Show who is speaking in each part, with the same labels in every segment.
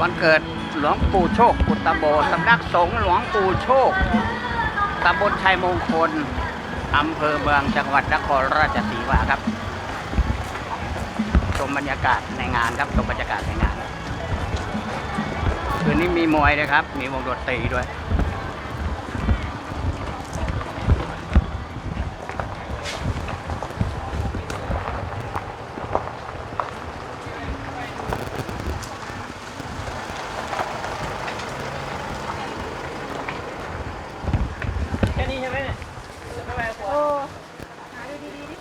Speaker 1: วันเกิดหลวงปู่โชคกุตโบสำนักสงฆ์หลวงปู่โชคตำบลชัยมงคลอำเภอเมืองจังหวัดนครราชสีมาครับ ชมบรรยากาศในงานครับชมบรรยากาศในงาน คืนนี้มีมวยด้วยครับ มีวงดนตรีด้วย
Speaker 2: แค่นี้ใช่ไหมเนี่ยไม่ไปขวา
Speaker 3: หาดูดีๆดิ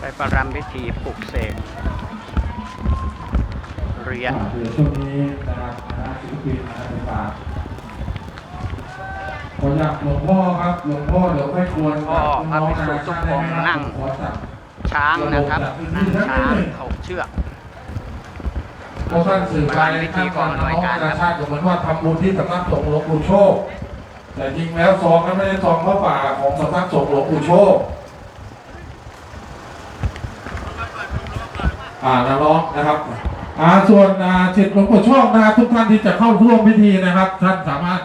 Speaker 1: ไปประรำพิธีปลุกเสกเหรียญ
Speaker 4: เดี๋ยวช่วงนี้นะครับคณะศิลปินนะครับฝากขออยากหลวงพ่อครับหลวงพ่อเดี๋ยวค่อยควร
Speaker 1: พ่อพระภิกษุทุกองค์นั่ง
Speaker 4: ขอจับ
Speaker 1: ช้างนะครับนั่งช้างเขาเชือก
Speaker 4: เพราะท่านสื่อไป
Speaker 1: พิธีก่อนหน่วยการ
Speaker 4: ท่านชาติก็เหมือนว่าทำบุญที่สำนักสงฆ์หลวงปู่โชค แต่จริงแล้วซองนั้นไม่ได้ซองพระป่าของสำนักสงฆ์หลวงปู่โชค อ่านะร้องนะครับอ่าส่วนอ่าสิทธิ์หลวงปู่โชคนะครับทุกท่านที่จะเข้าร่วมพิธีนะครับ ท่านสามารถ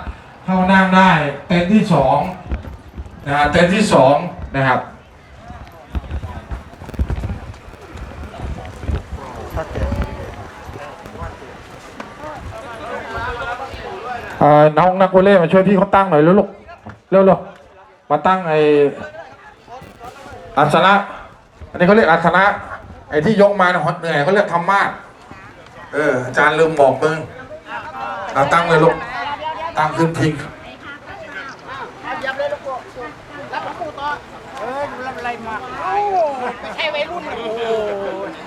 Speaker 4: เข้านั่งได้ เต็นท์ที่สองนะฮะเต็นท์ที่สองนะครับน้องนักวอลเลย์มาช่วยพี่เขาตั้งหน่อยเร็วลูกเร็วๆมาตั้งไออาสนะ อันนี้เขาเรียกอาสนะ ไอ้ที่ยกมาเนี่ยเหนื่อยเขาเรียกธรรมาสเอออาจารย์ลืมบอกมึงเอาตั้งเลยลูกตั้งขึ้นทิ้ง
Speaker 3: ยับเลยลูกปู่รับหลวงปู่ต่อ
Speaker 1: เออรับอะไรมา
Speaker 3: ไม่ใช่วัยรุ่นโอ้โห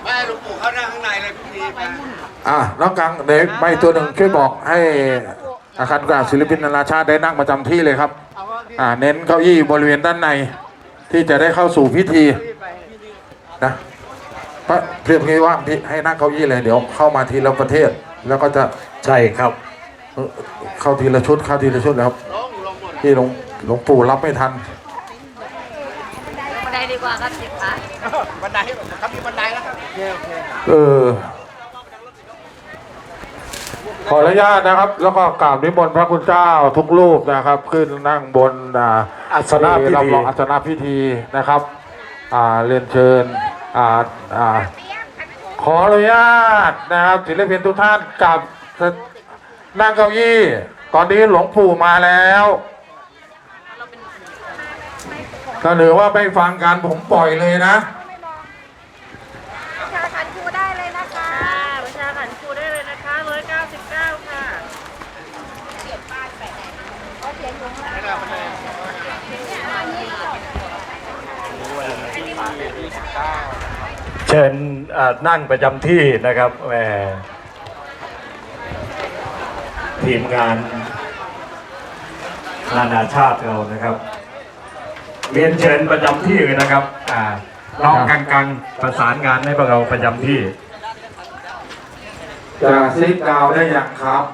Speaker 2: ไม่หลวงปู่เข้านั่งข้างในเลยพรุ่ไป
Speaker 4: อะน้องกังเด็กใบตัวหนึ่งช่วยบอกให้อาคารกลางศิลปินนานาชาติได้นั่งประจำที่เลยครับ อ่า เน้นเก้าอี้บริเวณด้านใน ที่จะได้เข้าสู่พิธีนะ เพราะเพียงนี้ว่าพี่ให้นั่งเก้าอี้เลยเดี๋ยวเข้ามาทีละประเทศ แล้วก็จะ
Speaker 5: ใช่ครับ
Speaker 4: เอ่อเข้าทีละชุดเข้าทีละชุดแล้วครับ
Speaker 2: ลงลงหมด
Speaker 4: ที่หลวงหลวงปู่รับไม่ทัน
Speaker 3: บันไดดีกว่าครับสิบขา
Speaker 2: บันไดครับมีบันไดแล้วครับ
Speaker 4: เออขออนุญาตนะครับ แล้วก็กราบนิมนต์พระคุณเจ้าทุกรูปนะครับ ขึ้นนั่งบนอ่า
Speaker 5: อัสนะพิธี
Speaker 4: รับรองอัสนะพิธีนะครับอ่า เรียนเชิญอ่าอ่าขออนุญาตนะครับศิลปินทุกท่านกลับนั่งเก้าอี้ตอนนี้หลวงปู่มาแล้วก็หรือว่าไม่ฟังการผมปล่อยเลยนะ
Speaker 3: ประชาขันครูได้เลยนะคะประชาขันครูได้เลยนะคะร้อยเก้าสิบเก้าค่ะเสียบป้ายแปะเขาเสียงอยู่ข้างล่าง
Speaker 5: เชิญนั่งประจำที่นะครับแหมทีมงานนานาชาติเรานะครับเรียนเชิญประจำที่เลยนะครับอ่าน้องกังกังประสานงานให้พวกเราประจำที่
Speaker 4: จะซิกดาวได้ยังครับ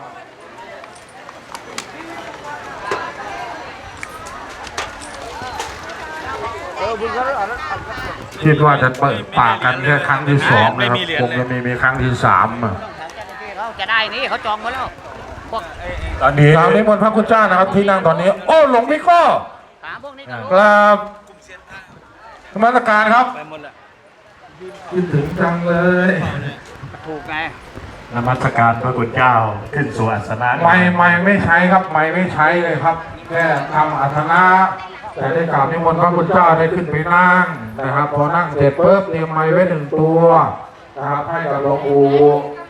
Speaker 4: คิดว่าจะเปิดปากกันแค่ครั้งที่สองนะครับคงจะมีมีครั้งที่สามอะ
Speaker 1: เขาจะได้นี่เขาจองมาแล้วพวก
Speaker 5: ตอนนี้
Speaker 4: กราบนิมนต์พระคุณเจ้านะครับที่นั่งตอนนี้ โอ้หลวงพี่ก้อ
Speaker 1: ถามพวกนี้ก็รู้
Speaker 4: กราบธรรมสการครับ
Speaker 1: ไปหมดละ
Speaker 4: คิดถึงจังเลย
Speaker 1: ถูกไง
Speaker 5: นมัสการพระคุณเจ้าขึ้นสู่อัสนะ
Speaker 4: ไม่ไม่ไม่ใช้ครับไม่ไม่ใช้เลยครับแค่ทำอัธนะ แต่ได้กราบนิมนต์พระคุณเจ้าได้ขึ้นไปนั่งนะครับ พอนั่งเสร็จปุ๊บเตรียมไม้ไว้หนึ่งตัวนะครับให้กับหลวงปู่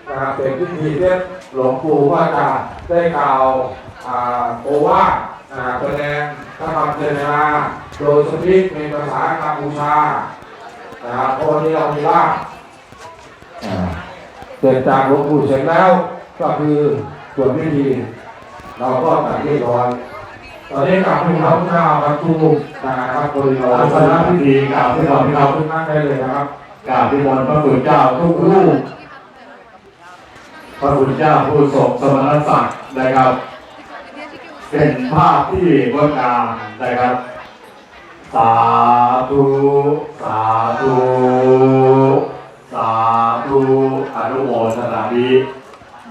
Speaker 4: นะครับเป็นพิธีที่หลวงปู่ว่าจะได้กล่าวอ่าโอวาทนะครับแสดงพระธรรมเทศนาโดยสปิกในภาษากัมพูชานะครับโอนิยมิลาเสร็จจากหลวงปู่เสร็จแล้วก็คือส่วนพิธีเราก็ตัดเรียบร้อย ตอนนี้กลับไปเราเจ้าครับทุกนะครับบริโภค
Speaker 5: อาสนะพิธีกล่าวที่เราที่
Speaker 4: เรา
Speaker 5: เรา
Speaker 4: ขึ้นนั่งได้เลยนะครับ
Speaker 5: กราบพิมลพระคุณเจ้าทุกรูปพระคุณเจ้าผู้ทรงสมณศักดิ์นะครับ เป็นภาพที่งดงามนะครับ สาธุ สาธุ สาธุอนุโมทนาดี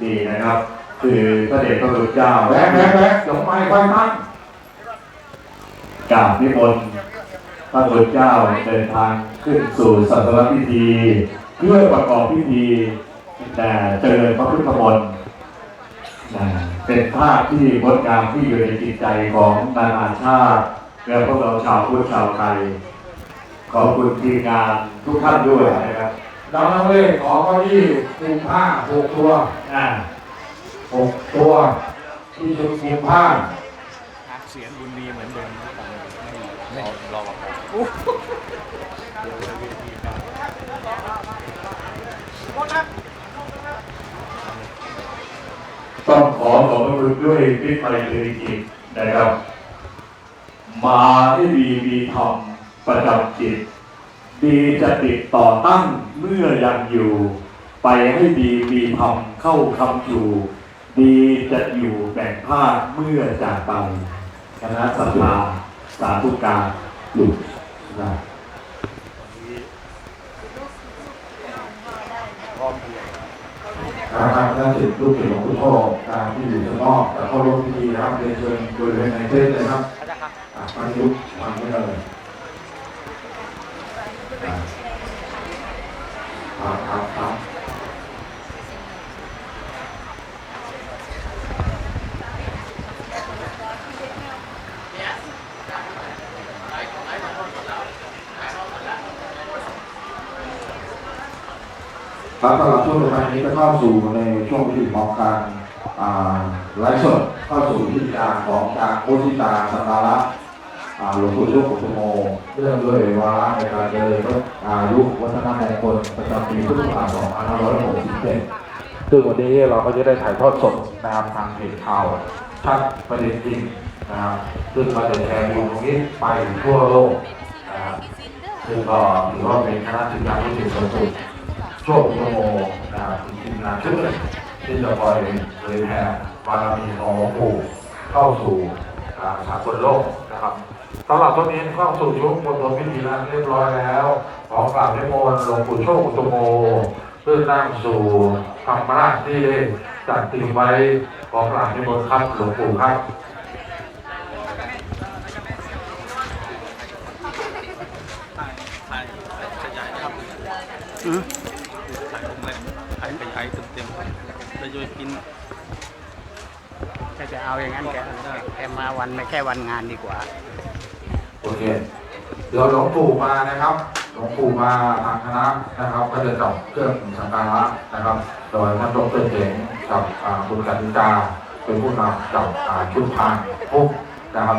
Speaker 5: ดีนะครับ คือพระเดชพระคุณเจ้า
Speaker 4: แบกแบกแบกเดี๋ยวไม่ค่อยมั่
Speaker 5: กราบนิมนต์พระคุณเจ้าเดินทางขึ้นสู่สัตวพิธี เพื่อประกอบพิธีแต่เจริญพระพุทธมนต์นะเป็นภาพที่งดงามที่อยู่ในจิตใจของนานาชาติและพวกเราชาวพุทธชาวไทย ขอบคุณทีมงานทุกท่านด้วยนะครับ
Speaker 4: ดาวนักเล่ขอเก้าอี้คุมผ้าหกตัว
Speaker 5: อ่า
Speaker 4: หกตัวที่ชุดคุมผ้า
Speaker 2: เสียงบุญมีเหมือนเดิม ไม่รอ
Speaker 5: ต้องขอขอบพระคุณด้วยพิไมตรีจิตนะครับ มาให้ดีมีธรรมประจำจิต ดีจะติดต่อตั้งเมื่อยังอยู่ ไปให้ดีมีธรรมเข้าคำอยู่ ดีจะอยู่แบ่งภาคเมื่อจากไปคณะสัตยา สาธุการหลุดนะ
Speaker 4: นะครับท่านศิษย์ลูกศิษย์หลวงปู่โชคตามที่อยู่ข้างนอกแต่เข้าร่วมพิธีนะครับเรียนเชิญบริเวณในเส้นเลยครับอะมายุบวางไว้เลยครับ ครับครับครับสำหรับช่วงต่อไปนี้จะเข้าสู่ในช่วงพิธีของการไลฟ์สดเข้าสู่พิธีการของการโคชิตาสักการะอ่าหลวงปู่โชคอุตโมเรื่องด้วยวาระในการเจริญพระอายุวัฒนธรรมคลประจำปีพุทธศักราช2567ซึ่งวันนี้เราก็จะได้ถ่ายทอดสดนะครับทางเพจข่าวชัดประเด็นจริงนะครับซึ่งเราจะแชร์วิวตรงนี้ไปทั่วโลกนะครับซึ่งก็ถือว่าเป็นคณะสิทธิการที่ถึงสูงสุด ช่วงชั่วโมนะครับทีมงานชุดหนึ่งที่จะคอยเผยแผ่บารมีของหลวงปู่เข้าสู่สากลโลกนะครับสำหรับตัวนี้เข้าสู่ยุคมณฑลพิธีนั้นเรียบร้อยแล้วขอกราบนิมนต์หลวงปู่โชคอุตโมเพื่อนั่งสู่ธรรมราชที่จัดเตรียมไว้ขอกราบนิมนต์ครับหลวงปู่ครับ
Speaker 2: ถ่ แล้วยกิน
Speaker 1: ถ้าจะเอาอย่างนั้นแกแกมาวันไม่แค่วันงานดีกว่า
Speaker 4: โอเค เดี๋ยวหลวงปู่มานะครับ หลวงปู่มาทางคณะนะครับ ก็จะจับเครื่องสังการะนะครับ โดยท่านดรเจ๋งกับอ่าคุณกติกาเป็นผู้นำจับชุดพานพุกนะครับ